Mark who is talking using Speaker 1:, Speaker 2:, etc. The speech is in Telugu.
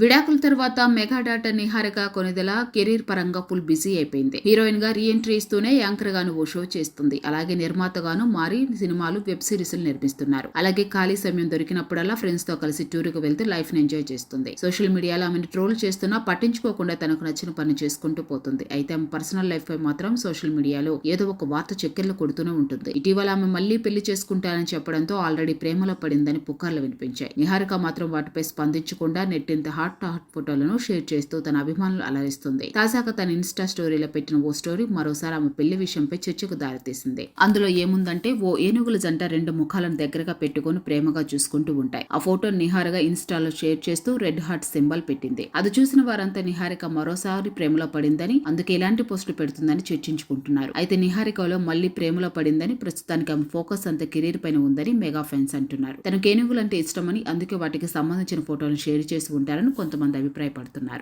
Speaker 1: విడాకుల తర్వాత mega daughter Niharika Konidela career పరంగా ఫుల్ బిజీ అయిపోయింది. హీరోయిన్గా రీఎంట్రీ ఇస్తూనే యాంకర్ గాను ఓ షో చేస్తుంది. అలాగే నిర్మాతగాను మారి సినిమాలు వెబ్ సిరీస్ నిర్మిస్తున్నారు. అలాగే ఖాళీ సమయం దొరికినప్పుడల్లా ఫ్రెండ్స్తో కలిసి టూర్కు వెళ్తూ లైఫ్ని ఎంజాయ్ చేస్తుంది. సోషల్ మీడియాలో ఆమెను ట్రోల్ చేస్తున్నా పట్టించుకోకుండా తనకు నచ్చిన పని చేసుకుంటూ పోతుంది. అయితే ఆమె పర్సనల్ లైఫ్ పై మాత్రం సోషల్ మీడియాలో ఏదో ఒక వార్త చక్కెర్లు కొడుతూనే ఉంటుంది. ఇటీవల ఆమె మళ్ళీ పెళ్ళి చేసుకుంటానని చెప్పడంతో ఆల్రెడీ ప్రేమలో పడిందని పుకార్లు వినిపించాయి. నిహారిక మాత్రం వాటిపై స్పందించకుండా నెట్టింత హాట్ హాట్ ఫోటోలను షేర్ చేస్తూ తన అభిమానులు అలరిస్తుంది. తాజాగా తన ఇన్స్టా స్టోరీలో పెట్టిన ఓ స్టోరీ మరోసారి ఆమె పెళ్ళి విషయంపై చర్చకు దారితీసింది. అందులో ఏముందంటే ఓ ఏనుగుల జంట రెండు ముఖాలను దగ్గరగా పెట్టుకుని ప్రేమగా చూసుకుంటూ ఉంటాయి. ఆ ఫోటో నిహారిగా ఇన్స్టాలో షేర్ చేస్తూ రెడ్ హార్ట్ సింబల్ పెట్టింది. అది చూసిన వారంతా నిహారిక మరోసారి ప్రేమలో పడిందని అందుకే ఇలాంటి పోస్టులు పెడుతుందని చర్చించుకుంటున్నారు. అయితే నిహారికలో మళ్ళీ ప్రేమలో పడిందని ప్రస్తుతానికి ఆమె ఫోకస్ అంత కెరీర్ పైన ఉందని మెగా ఫ్యాన్స్ అంటున్నారు. తనకు ఏనుగులంటే ఇష్టమని అందుకే వాటికి సంబంధించిన ఫోటోలను షేర్ చేసి ఉంటారని కొంతమంది అభిప్రాయపడుతున్నారు.